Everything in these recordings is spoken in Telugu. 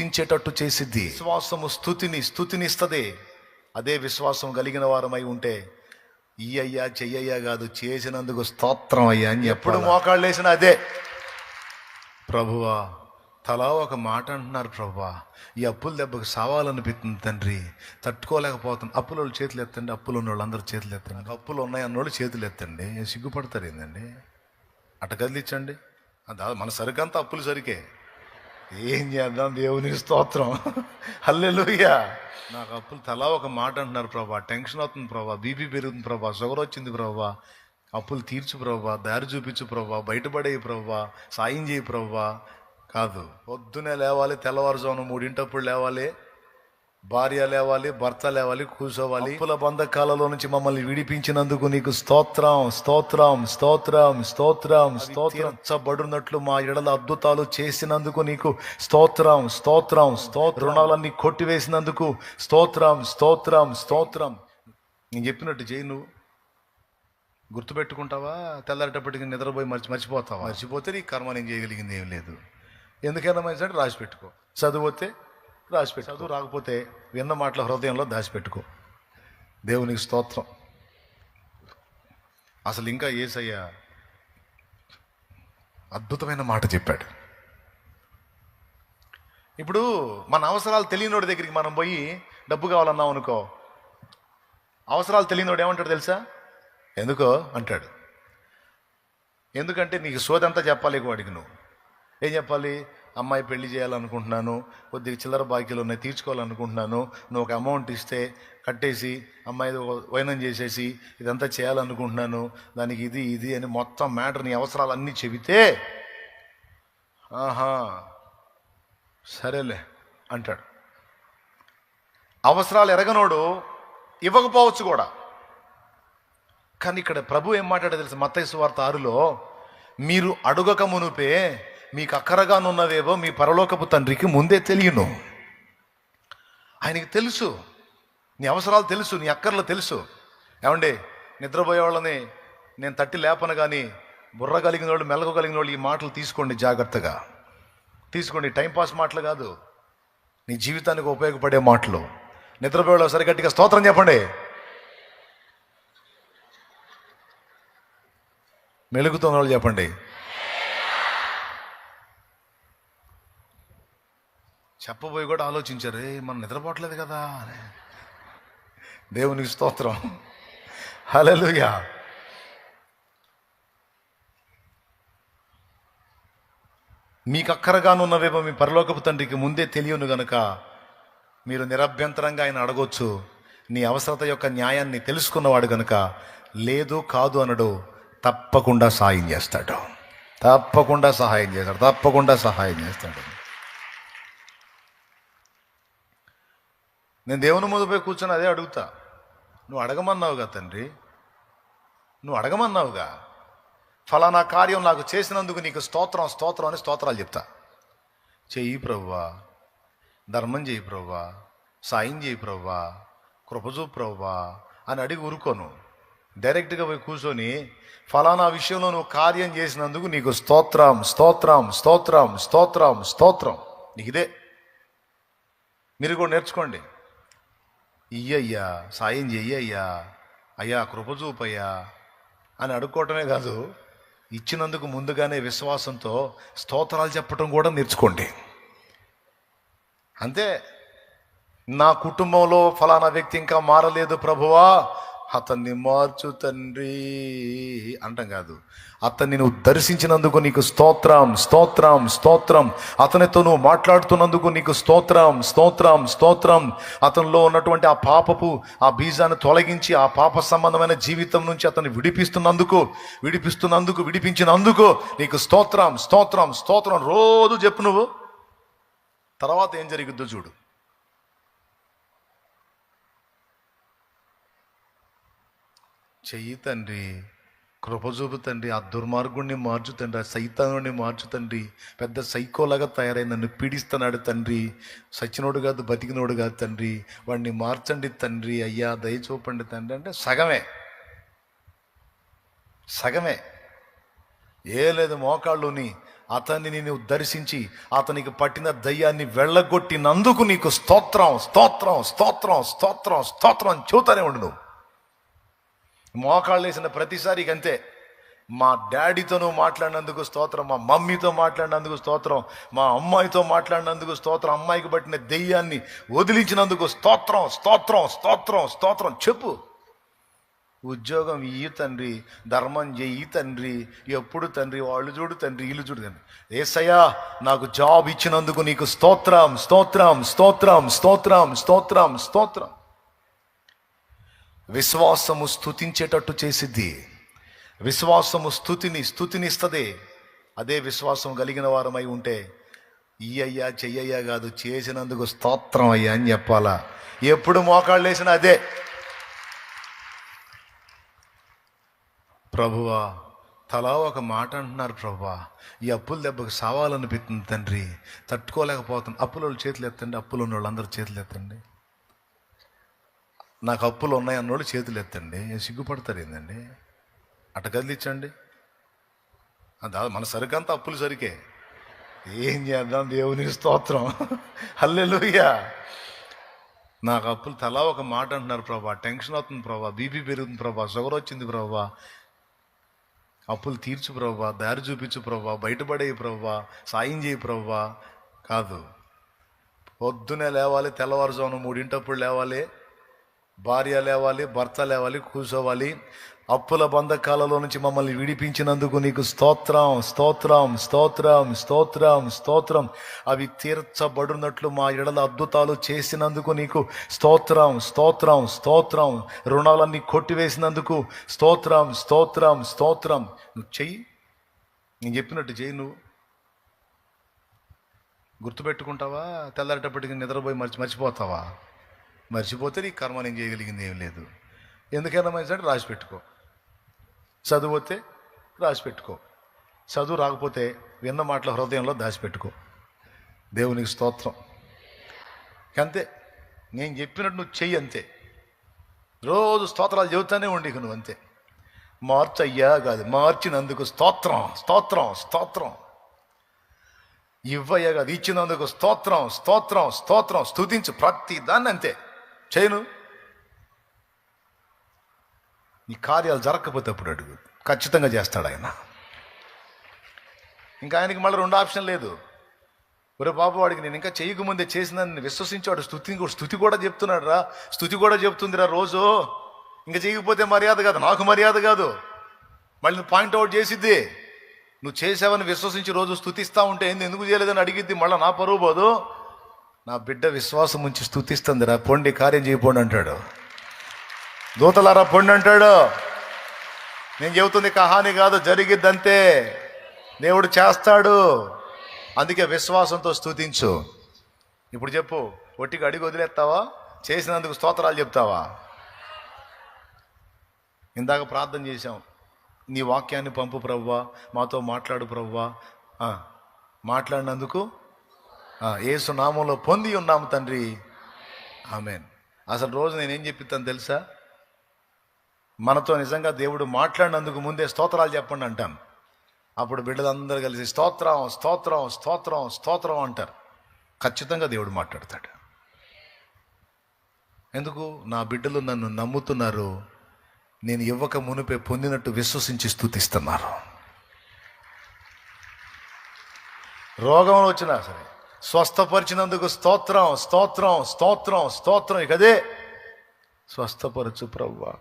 స్తుతించేటట్టు చేసిద్ది. విశ్వాసము స్థుతిని స్థుతిని ఇస్తుంది అదే విశ్వాసం కలిగిన వారమై ఉంటే ఈ అయ్యా చెయ్యయ్యా కాదు చేసినందుకు స్తోత్రం అయ్యా అని ఎప్పుడు మోకాళ్ళు వేసిన అదే. ప్రభువా తలా ఒక మాట అంటున్నారు ప్రభువా. ఈ అప్పుల దెబ్బకు సావాలనిపిస్తుంది తండ్రి. తట్టుకోలేకపోతుంది అప్పుల వాళ్ళు చేతులు ఎత్తండి అప్పులు ఉన్న వాళ్ళు అందరూ చేతులు ఎత్తండి. అప్పులు ఉన్నాయి అన్నోళ్ళు చేతులు ఎత్తండి. సిగ్గుపడతారు ఏందండి? అట కదిలించండి మన సరికంతా అప్పులు సరికే. ఏం చేద్దాం దేవుని స్తోత్రం? హల్లెలుయ్యా నాకు అప్పులు తలా ఒక మాట అంటున్నారు ప్రభా. టెన్షన్ అవుతుంది ప్రభా. బీపీ పెరుగుతుంది ప్రభా. షుగర్ వచ్చింది ప్రభా. అప్పులు తీర్చు ప్రభా. దారి చూపించు ప్రభా. బయటపడే ప్రభా. సాయం చేయి ప్రభా. కాదు. పొద్దునే లేవాలి తెల్లవారుజామున మూడింటప్పుడు లేవాలి. భార్య లేవాలి భర్త లేవాలి కూర్చోవాలి. అప్పుల బంధకాలలో నుంచి మమ్మల్ని విడిపించినందుకు నీకు స్తోత్రం స్తోత్రం స్తోత్రం స్తోత్రం స్తోత్రం. చబడున్నట్లు మా ఎడల అద్భుతాలు చేసినందుకు నీకు స్తోత్రం స్తోత్రం స్తోత్ర. రుణాలన్నీ కొట్టివేసినందుకు స్తోత్రం స్తోత్రం స్తోత్రం. నేను చెప్పినట్టు చేయి నువ్వు. గుర్తుపెట్టుకుంటావా? తెల్లారేటప్పటికి నిద్రపోయి మర్చి మర్చిపోతావా? మర్చిపోతే నీ కర్మ నేను చేయగలిగింది ఏం లేదు. ఎందుకైనా మంచి రాసి పెట్టుకో. చదివితే రాసిపెట్టు చదువు రాకపోతే విన్న మాటల హృదయంలో దాచిపెట్టుకో. దేవునికి స్తోత్రం. అసలు ఇంకా ఏసయ్య అద్భుతమైన మాట చెప్పాడు. ఇప్పుడు మన అవసరాలు తెలియనోడి దగ్గరికి మనం పోయి డబ్బు కావాలన్నాం అనుకో అవసరాలు తెలియనోడు ఏమంటాడు తెలుసా? ఎందుకో అంటాడు. ఎందుకంటే నీకు సోదంతా చెప్పాలి వాడికి నువ్వు. ఏం చెప్పాలి? అమ్మాయి పెళ్ళి చేయాలనుకుంటున్నాను కొద్దిగా చిల్లర బాకీలు ఉన్నాయి తీర్చుకోవాలనుకుంటున్నాను నువ్వు ఒక అమౌంట్ ఇస్తే కట్టేసి అమ్మాయి వైనం చేసేసి ఇదంతా చేయాలనుకుంటున్నాను దానికి ఇది ఇది అని మొత్తం మ్యాటర్ నీ అవసరాలు అన్నీ చెబితే ఆహా సరేలే అంటాడు. అవసరాలు ఎరగనోడు ఇవ్వకపోవచ్చు కూడా. కానీ ఇక్కడ ప్రభు ఏం మాట్లాడో తెలుసు? మత్తయి వార్త ఆరులో మీరు అడుగక మునుపే మీకు అక్కరగానున్నదేవో మీ పరలోకపు తండ్రికి ముందే తెలియను. ఆయనకి తెలుసు. నీ అవసరాలు తెలుసు నీ అక్కర్లు తెలుసు. ఏమండి నిద్రపోయే వాళ్ళని నేను తట్టి లేపను కానీ బుర్ర కలిగిన వాళ్ళు మెలక కలిగిన వాళ్ళు ఈ మాటలు తీసుకోండి జాగ్రత్తగా. తీసుకోండి టైంపాస్ మాటలు కాదు. నీ జీవితానికి ఉపయోగపడే మాటలు. నిద్రపోయేవాళ్ళు సరి గట్టిగా స్తోత్రం చెప్పండి. మెలుగుతున్న వాళ్ళు చెప్పండి. చెప్పబోయి కూడా ఆలోచించారు "ఏ, మనం నిద్రపోవట్లేదు కదా. అని దేవునికి స్తోత్రం. హలలుయా మీకు అక్కరగానున్నవేమో మీ పరలోకపు తండ్రికి ముందే తెలియను గనుక మీరు నిరభ్యంతరంగా ఆయన అడగొచ్చు నీ అవసరత యొక్క న్యాయాన్ని తెలుసుకున్నవాడు గనుక లేదు కాదు అనడు తప్పకుండా సహాయం చేస్తాడు. తప్పకుండా సహాయం చేస్తాడు తప్పకుండా సహాయం చేస్తాడు. నేను దేవుని ముందు పోయి కూర్చొని అదే అడుగుతా. నువ్వు అడగమన్నావుగా తండ్రి? నువ్వు అడగమన్నావుగా? ఫలానా కార్యం నాకు చేసినందుకు నీకు స్తోత్రం స్తోత్రం అని స్తోత్రాలు చెప్తా. చెయ్యి ప్రవ్వా. ధర్మం చేయి ప్రవ్వా. సాయం చేయి ప్రవ్వా. కృపజూ ప్రవ్వా. అని అడిగి ఊరుకోను. డైరెక్ట్గా పోయి కూర్చొని ఫలానా విషయంలో నువ్వు కార్యం చేసినందుకు నీకు స్తోత్రం స్తోత్రం స్తోత్రం స్తోత్రం స్తోత్రం. నీకు ఇదే మీరు కూడా నేర్చుకోండి. ఇయ్యయ్యా సాయం చెయ్యయ్యా అయ్యా కృపచూపయ్యా అని అడుక్కోవటమే కాదు ఇచ్చినందుకు ముందుగానే విశ్వాసంతో స్తోత్రాలు చెప్పటం కూడా నేర్చుకోండి. అంతే నా కుటుంబంలో ఫలానా వ్యక్తి ఇంకా మారలేదు ప్రభువా. అతన్ని మార్చు తండ్రి అంటాం కాదు. అతన్ని నువ్వు దర్శించినందుకు నీకు స్తోత్రం స్తోత్రం స్తోత్రం. అతనితో నువ్వు మాట్లాడుతున్నందుకు నీకు స్తోత్రం స్తోత్రం స్తోత్రం. అతనిలో ఉన్నటువంటి ఆ పాపపు ఆ బీజాన్ని తొలగించి ఆ పాప సంబంధమైన జీవితం నుంచి అతన్ని విడిపిస్తున్నందుకు విడిపిస్తున్నందుకు విడిపించినందుకు నీకు స్తోత్రం స్తోత్రం స్తోత్రం. రోజు చెప్పు నువ్వు. తర్వాత ఏం జరిగిద్దో చూడు. చెయ్యి తండ్రి. కృపజూపు తండ్రి. ఆ దుర్మార్గుణ్ణి మార్చు తండ్రి. ఆ సైతానుడిని మార్చు తండ్రి. పెద్ద సైకోలాగా తయారై నన్ను పీడిస్తున్నాడు తండ్రి. సచ్చినోడు కాదు బతికినోడు కాదు తండ్రి. వాడిని మార్చండి తండ్రి. అయ్యా దయ చూపండి తండ్రి. అంటే సగమే. సగమే. ఏ లేదు మోకాళ్ళుని అతన్ని నేను దర్శించి అతనికి పట్టిన దయ్యాన్ని వెళ్ళగొట్టినందుకు నీకు స్తోత్రం స్తోత్రం స్తోత్రం స్తోత్రం స్తోత్రం అని చెబుతానే ఉండు నువ్వు. మోకాళ్ళు వేసిన ప్రతిసారి అంతే మా డాడీతోనూ మాట్లాడినందుకు స్తోత్రం మా మమ్మీతో మాట్లాడినందుకు స్తోత్రం మా అమ్మాయితో మాట్లాడినందుకు స్తోత్రం అమ్మాయికి పట్టిన దెయ్యాన్ని వదిలించినందుకు స్తోత్రం స్తోత్రం స్తోత్రం స్తోత్రం. చెప్పు. ఉద్యోగం ఈ తండ్రి ధర్మం చెయ్యి తండ్రి ఎప్పుడు తండ్రి వాళ్ళు చూడు తండ్రి వీళ్ళు చూడు తండ్రి. ఏసయ్యా నాకు జాబ్ ఇచ్చినందుకు నీకు స్తోత్రం స్తోత్రం స్తోత్రం స్తోత్రం స్తోత్రం స్తోత్రం. విశ్వాసము స్థుతించేటట్టు చేసిద్ది. విశ్వాసము స్థుతిని స్థుతినిస్తుంది అదే విశ్వాసం కలిగిన వారమై ఉంటే ఈ అయ్యా చెయ్యయ్యా కాదు చేసినందుకు స్తోత్రం అయ్యా అని చెప్పాలా? ఎప్పుడు మోకాళ్ళు వేసినా అదే. ప్రభువా తలా ఒక మాట అంటున్నారు ప్రభువా. ఈ అప్పుల దెబ్బకు సావాలనిపిస్తుంది తండ్రి. తట్టుకోలేకపోతుంది అప్పుల వాళ్ళు చేతులు ఎత్తండి అప్పులు ఉన్న వాళ్ళందరూ చేతులు ఎత్తండి. నాకు అప్పులు ఉన్నాయి అన్నోళ్ళు చేతులు ఎత్తండి. సిగ్గుపడతారు ఏందండి? అట కదిలించండి దాదాపు మన సరికంతా అప్పులు సరికే. ఏం చేద్దాం దేవుని స్తోత్రం. హల్లెలుయ్యా నాకు అప్పులు తలా ఒక మాట అంటున్నారు ప్రభా. టెన్షన్ అవుతుంది ప్రభా. బీపీ పెరుగుతుంది ప్రభా. షుగర్ వచ్చింది ప్రభా. అప్పులు తీర్చు ప్రభా. దారి చూపించు ప్రభా. బయటపడే ప్రభా. సాయం చేయి ప్రభా. కాదు. పొద్దునే లేవాలి తెల్లవారుజామున మూడింటప్పుడు లేవాలి. భార్య లేవాలి భర్త లేవాలి కూర్చోవాలి. అప్పుల బంధకాలలో నుంచి మమ్మల్ని విడిపించినందుకు నీకు స్తోత్రం స్తోత్రం స్తోత్రం స్తోత్రం స్తోత్రం. అవి తీర్చబడినట్లు మా ఎడల అద్భుతాలు చేసినందుకు నీకు స్తోత్రం స్తోత్రం స్తోత్రం. రుణాలన్నీ కొట్టివేసినందుకు స్తోత్రం స్తోత్రం స్తోత్రం. నువ్వు చెయ్యి. నేను చెప్పినట్టు చెయ్యి నువ్వు. గుర్తుపెట్టుకుంటావా? తెల్లారేటప్పటికి నిద్రపోయి మర్చి మర్చిపోతావా? మర్చిపోతే నీ కర్మ నేను చేయగలిగింది ఏం లేదు. ఎందుకైనా మంచిదంటే రాసి పెట్టుకో. చదువు వస్తే రాసి పెట్టుకో. చదువు రాకపోతే విన్న మాటల హృదయంలో దాచిపెట్టుకో దేవునికి స్తోత్రం. అంతే. నేను చెప్పినట్టు నువ్వు చెయ్యి అంతే. రోజు స్తోత్రాలు చెబుతానే ఉండి నువ్వు అంతే. మార్చయ్యా కాదు మార్చినందుకు స్తోత్రం స్తోత్రం స్తోత్రం. ఇవ్వయ్యా కాదు ఇచ్చినందుకు స్తోత్రం స్తోత్రం స్తోత్రం. స్తుతించు ప్రతి దాన్ని అంతే. చేయను. నీ కార్యాలు జరగకపోతే అప్పుడు అడుగు. ఖచ్చితంగా చేస్తాడు ఆయన. ఇంకా ఆయనకి మళ్ళీ రెండు ఆప్షన్ లేదు. ఒరే బాబు వాడికి నేను ఇంకా చేయకముందే చేసిందని విశ్వసించాడు స్థుతి స్థుతి కూడా చెప్తున్నాడు రా. స్థుతి కూడా చెప్తుందిరా రోజు. ఇంకా చేయకపోతే మర్యాద కాదు. నాకు మర్యాద కాదు. మళ్ళీ నువ్వు పాయింట్ అవుట్ చేసిద్ది. నువ్వు చేసావని విశ్వసించి రోజు స్థుతిస్తా ఉంటే ఎందుకు చేయలేదని అడిగిద్ది? మళ్ళీ నా పరువు పోదు. నా బిడ్డ విశ్వాసం ఉంచి స్థుతిస్తుందిరా పొండి కార్యం చేయపోండి అంటాడు. దూతలారా పొండి అంటాడు. నేను చెబుతుంది కహాని కాదు జరిగిద్దంతే. దేవుడు చేస్తాడు. అందుకే విశ్వాసంతో స్థుతించు ఇప్పుడు చెప్పు ఒట్టికి అడిగి వదిలేస్తావా? చేసినందుకు స్తోత్రాలు చెప్తావా? ఇందాక ప్రార్థన చేశాం. నీ వాక్యాన్ని పంపు ప్రవ్వా. మాతో మాట్లాడు ప్రవ్వా. మాట్లాడినందుకు ఏసు నామంలో పొంది ఉన్నాము తండ్రి. ఆమెన్. అసలు రోజు నేనేం చెప్పిస్తాను తెలుసా? మనతో నిజంగా దేవుడు మాట్లాడినందుకు ముందే స్తోత్రాలు చెప్పండి అంటాం అప్పుడు బిడ్డలందరూ కలిసి స్తోత్రం స్తోత్రం స్తోత్రం స్తోత్రం అంటారు. ఖచ్చితంగా దేవుడు మాట్లాడతాడు. ఎందుకు? నా బిడ్డలు నన్ను నమ్ముతున్నారు. నేను ఇవ్వక మునిపే పొందినట్టు విశ్వసించి స్థుతిస్తున్నారు. రోగం వచ్చినా సరే స్వస్థపరిచినందుకు స్తోత్రం స్తోత్రం స్తోత్రం స్తోత్రం. ఇక అదే స్వస్థపరచు ప్రవ్వా.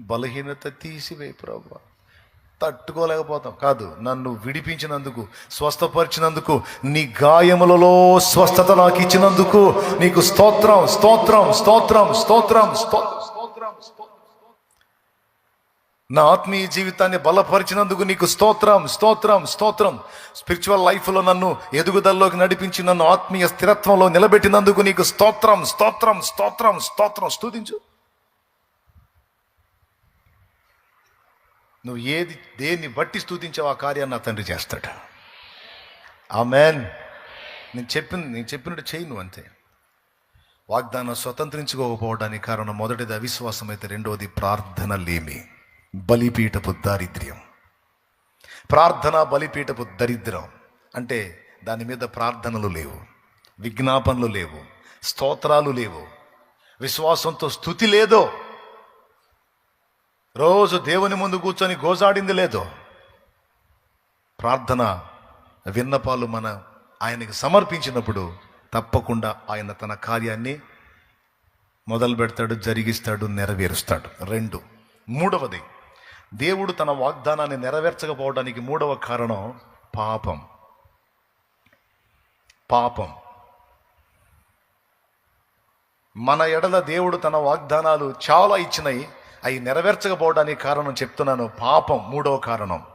బలహీనత తీసివే ప్రవ్వ. తట్టుకోలేకపోతాం. కాదు నన్ను విడిపించినందుకు స్వస్థపరిచినందుకు నీ గాయములలో స్వస్థత నాకు ఇచ్చినందుకు నీకు స్తోత్రం స్తోత్రం స్తోత్రం స్తోత్రం స్తోత్రం స్తోత్రం. నా ఆత్మీయ జీవితాన్ని బలపరిచినందుకు నీకు స్తోత్రం స్తోత్రం స్తోత్రం. స్పిరిచువల్ లైఫ్లో నన్ను ఎదుగుదలలోకి నడిపించి నన్ను ఆత్మీయ స్థిరత్వంలో నిలబెట్టినందుకు నీకు స్తోత్రం స్తోత్రం స్తోత్రం స్తోత్రం. స్తుతించు. నువ్వు ఏది దేన్ని బట్టి స్తుతించావు ఆ కార్యాన్ని నా తండ్రి చేస్తాడు. ఆమెన్ నేను చెప్పింది నేను చెప్పినట్టు చేయి నువ్వు అంతే. వాగ్దానం స్వతంత్రించుకోకపోవడానికి కారణం మొదటిది అవిశ్వాసం అయితే రెండవది ప్రార్థన లేమి. బలిపీఠపు దారిద్ర్యం. ప్రార్థన బలిపీఠపు దరిద్రం అంటే దాని మీద ప్రార్థనలు లేవు విజ్ఞాపనలు లేవు స్తోత్రాలు లేవు. విశ్వాసంతో స్థుతి లేదో రోజు దేవుని ముందు కూర్చొని గోజాడింది లేదో ప్రార్థన విన్నపాలు మన ఆయనకి సమర్పించినప్పుడు తప్పకుండా ఆయన తన కార్యాన్ని మొదలు పెడతాడు జరిగిస్తాడు నెరవేరుస్తాడు. రెండు. మూడవది దేవుడు తన వాగ్దానాన్ని నెరవేర్చకపోవడానికి మూడవ కారణం పాపం. పాపం. మన ఎడల దేవుడు తన వాగ్దానాలు చాలా ఇచ్చినాయి అవి నెరవేర్చకపోవడానికి కారణం చెప్తున్నాను. పాపం మూడవ కారణం.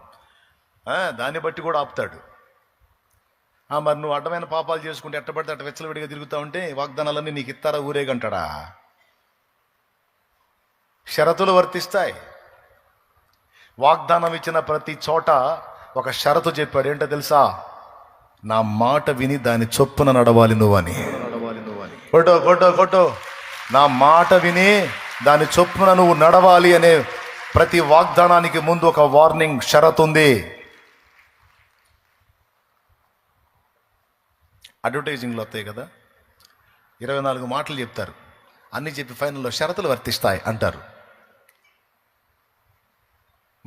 దాన్ని బట్టి కూడా ఆపుతాడు. మరి నువ్వు అడ్డమైన పాపాలు చేసుకుంటే ఎట్టబడితే అట్ట వెచ్చలవిడిగా తిరుగుతా ఉంటే వాగ్దానాలన్నీ నీకు ఇస్తారా ఊరేగంటాడా? షరతులు వర్తిస్తాయి. వాగ్దానం ఇచ్చిన ప్రతి చోట ఒక షరతు చెప్పాడు. ఏంటో తెలుసా? నా మాట విని దాని చొప్పున నడవాలి నువ్వని. కొట్టో కొట్టో కొట్టో. నా మాట విని దాని చొప్పున నువ్వు నడవాలి అనే ప్రతి వాగ్దానానికి ముందు ఒక వార్నింగ్ షరత్ ఉంది. అడ్వర్టైజింగ్లో వస్తాయి కదా? ఇరవై నాలుగు మాటలు చెప్తారు. అన్ని చెప్పి ఫైనల్లో షరతులు వర్తిస్తాయి అంటారు.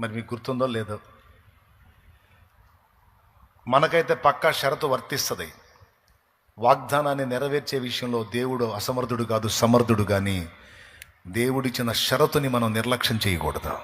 మరి మీకు గుర్తుందో లేదో. మనకైతే పక్కా షరతు వర్తిస్తుంది. వాగ్దానాన్ని నెరవేర్చే విషయంలో దేవుడు అసమర్థుడు కాదు సమర్థుడు కానీ దేవుడిచ్చిన షరతుని మనం నిర్లక్ష్యం చేయకూడదు.